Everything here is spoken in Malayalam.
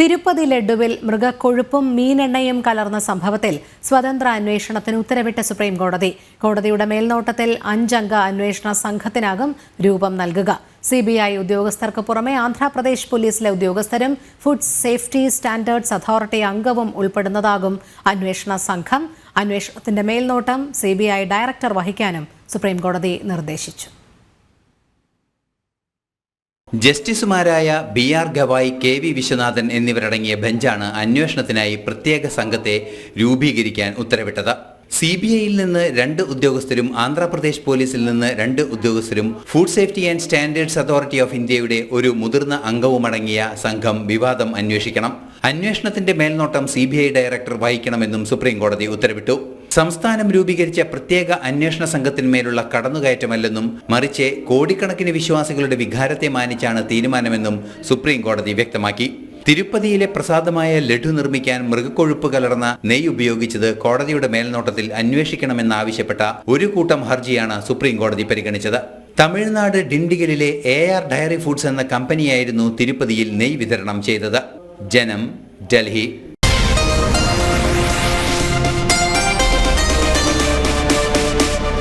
തിരുപ്പതി ലഡുവിൽ മൃഗക്കൊഴുപ്പും മീനെണ്ണയും കലർന്ന സംഭവത്തിൽ സ്വതന്ത്ര അന്വേഷണത്തിന് ഉത്തരവിട്ട സുപ്രീം കോടതി കോടതിയുടെ മേൽനോട്ടത്തിൽ അഞ്ചംഗ അന്വേഷണ സംഘത്തിനാകും രൂപം നൽകുക. സി ബി ഐ ഉദ്യോഗസ്ഥർക്ക് പുറമെ ആന്ധ്രാപ്രദേശ് പോലീസിലെ ഉദ്യോഗസ്ഥരും ഫുഡ് സേഫ്റ്റി സ്റ്റാൻഡേർഡ്സ് അതോറിറ്റി അംഗവും ഉൾപ്പെടുന്നതാകും അന്വേഷണ സംഘം. അന്വേഷണത്തിന്റെ മേൽനോട്ടം സി ഡയറക്ടർ വഹിക്കാനും സുപ്രീം കോടതി നിർദ്ദേശിച്ചു. ജസ്റ്റിസുമാരായ B R Gavai K V Viswanathan എന്നിവരടങ്ങിയ ബെഞ്ചാണ് അന്വേഷണത്തിനായി പ്രത്യേക സംഘത്തെ രൂപീകരിക്കാൻ ഉത്തരവിട്ടത്. സി ബി ഐയിൽ നിന്ന് രണ്ട് ഉദ്യോഗസ്ഥരും ആന്ധ്രാപ്രദേശ് പോലീസിൽ നിന്ന് രണ്ട് ഉദ്യോഗസ്ഥരും food safety and standards authority of ഇന്ത്യയുടെ ഒരു മുതിർന്ന അംഗവുമടങ്ങിയ സംഘം വിവാദം അന്വേഷിക്കണം. അന്വേഷണത്തിന്റെ മേൽനോട്ടം സി ഡയറക്ടർ വഹിക്കണമെന്നും സുപ്രീം കോടതി ഉത്തരവിട്ടു. സംസ്ഥാനം രൂപീകരിച്ച പ്രത്യേക അന്വേഷണ സംഘത്തിന്മേലുള്ള കടന്നുകയറ്റമല്ലെന്നും മറിച്ച് കോടിക്കണക്കിന് വിശ്വാസികളുടെ വികാരത്തെ മാനിച്ചാണ് തീരുമാനമെന്നും സുപ്രീം കോടതി വ്യക്തമാക്കി. തിരുപ്പതിയിലെ പ്രസാദമായ ലഡു നിർമ്മിക്കാൻ മൃഗക്കൊഴുപ്പ് കലർന്ന നെയ്യ് ഉപയോഗിച്ചത് കോടതിയുടെ മേൽനോട്ടത്തിൽ അന്വേഷിക്കണമെന്നാവശ്യപ്പെട്ട ഒരു കൂട്ടം ഹർജിയാണ് സുപ്രീം കോടതി പരിഗണിച്ചത്. തമിഴ്നാട് ഡിണ്ടിഗലിലെ എ ആർ ഡയറി ഫുഡ്സ് എന്ന കമ്പനിയായിരുന്നു തിരുപ്പതിയിൽ നെയ്യ് വിതരണം ചെയ്തത്. ജനം ഡൽഹി